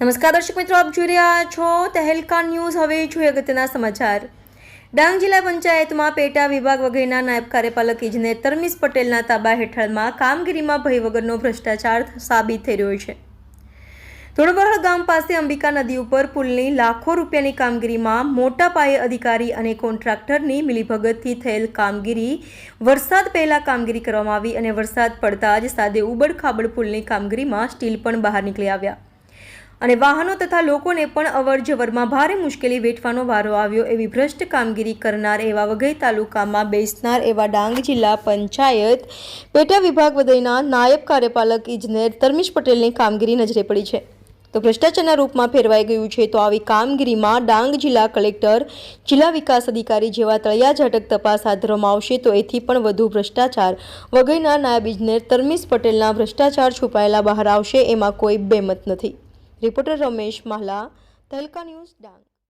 નમસ્કાર દર્શક મિત્રો, આપ જોઈ રહ્યા છો તહેલકા ન્યૂઝ. હવે જોઈએ અગત્યના સમાચાર. ડાંગ જિલ્લા પંચાયતમાં પેટા વિભાગ વગેરેના નાયબ કાર્યપાલક ઇજનેર તરમીસ પટેલના તાબા હેઠળમાં કામગીરીમાં ભય વગરનો ભ્રષ્ટાચાર સાબિત થઈ રહ્યો છે. ધોળવડ ગામ પાસે અંબિકા નદી ઉપર પુલની લાખો રૂપિયાની કામગીરીમાં મોટા પાયે અધિકારી અને કોન્ટ્રાક્ટરની મિલીભગતથી થયેલ કામગીરી, વરસાદ પહેલાં કામગીરી કરવામાં આવી અને વરસાદ પડતા જ સાદે ઉબડ ખાબડ પુલની કામગીરીમાં સ્ટીલ પણ બહાર નીકળી આવ્યા. અને વાહનો તથા લોકોને પણ અવરજવરમાં ભારે મુશ્કેલી વેઠવાનો વારો આવ્યો એવી ભ્રષ્ટ કામગીરી કરનાર એવા વઘઈ તાલુકામાં બેસનાર એવા ડાંગ જિલ્લા પંચાયત પેટા વિભાગ વધઈના નાયબ કાર્યપાલક ઇજનેર તરમીશ પટેલની કામગીરી નજરે પડી છે. તો ભ્રષ્ટાચારના રૂપમાં ફેરવાઈ ગયું છે તો આવી કામગીરીમાં ડાંગ જિલ્લા કલેક્ટર, જિલ્લા વિકાસ અધિકારી જેવા તળિયા ઝાટક તપાસ હાથ ધરવામાં આવશે તો એથી પણ વધુ ભ્રષ્ટાચાર. વઘઈના નાયબ ઇજનેર તરમીશ પટેલના ભ્રષ્ટાચાર છુપાયેલા બહાર આવશે એમાં કોઈ બેમત નથી. રિપોર્ટર રમેશ માલા તલકા ન્યૂઝ ડાંગ.